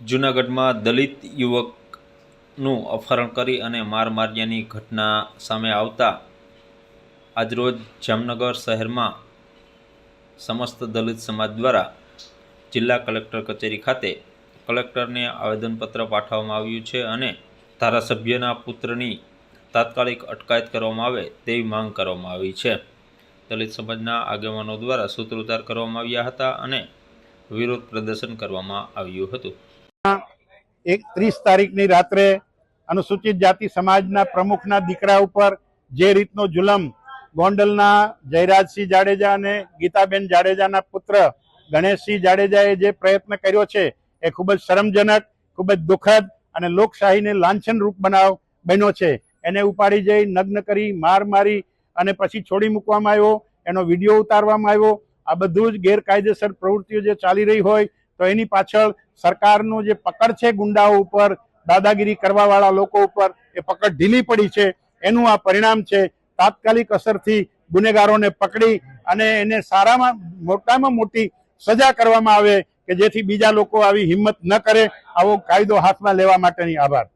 જૂનાગઢમાં દલિત યુવકનું અપહરણ કરી અને માર માર્યાની ઘટના સામે આવતા આજરોજ જામનગર શહેરમાં સમસ્ત દલિત સમાજ દ્વારા જિલ્લા કલેક્ટર કચેરી ખાતે કલેક્ટરને આવેદનપત્ર પાઠવવામાં આવ્યું છે અને ધારાસભ્યના પુત્રની તાત્કાલિક અટકાયત કરવામાં આવે તેવી માંગ કરવામાં આવી છે. દલિત સમાજના આગેવાનો દ્વારા સૂત્રોચ્ચાર કરવામાં આવ્યા હતા અને વિરોધ પ્રદર્શન કરવામાં આવ્યું હતું. એક ત્રીસ તારીખની રાત્રે અનુસૂચિત જાતિ સમાજના પ્રમુખના દીકરા ઉપર જે રીતનો જુલમ ગોંડલના જયરાજસિંહ જાડેજા અને ગીતાબેન જાડેજાના પુત્ર ગણેશસિંહ જાડેજાએ જે પ્રયત્ન કર્યો છે, એ ખૂબ જ શરમજનક, ખૂબ જ દુઃખદ અને લોકશાહીને લાંછન રૂપ બનાવ બન્યો છે. એને ઉપાડી જઈ નગ્ન કરી માર મારી અને પછી છોડી મૂકવામાં આવ્યો. એનો વીડિયો ઉતારવામાં આવ્યો. આ બધું જ ગેરકાયદેસર પ્રવૃત્તિઓ જે ચાલી રહી હોય તો એની પાછળ સરકારનું જે પકડ છે ગુંડાઓ ઉપર, દાદાગીરી કરવાવાળા લોકો ઉપર, એ પકડ ઢીલી પડી છે. એનું આ પરિણામ છે. તાત્કાલિક અસરથી ગુનેગારોને પકડી અને એને સારામાં, મોટામાં મોટી સજા કરવામાં આવે કે જેથી બીજા લોકો આવી હિંમત ન કરે. આવો કાયદો હાથમાં લેવા માટેની આભાર.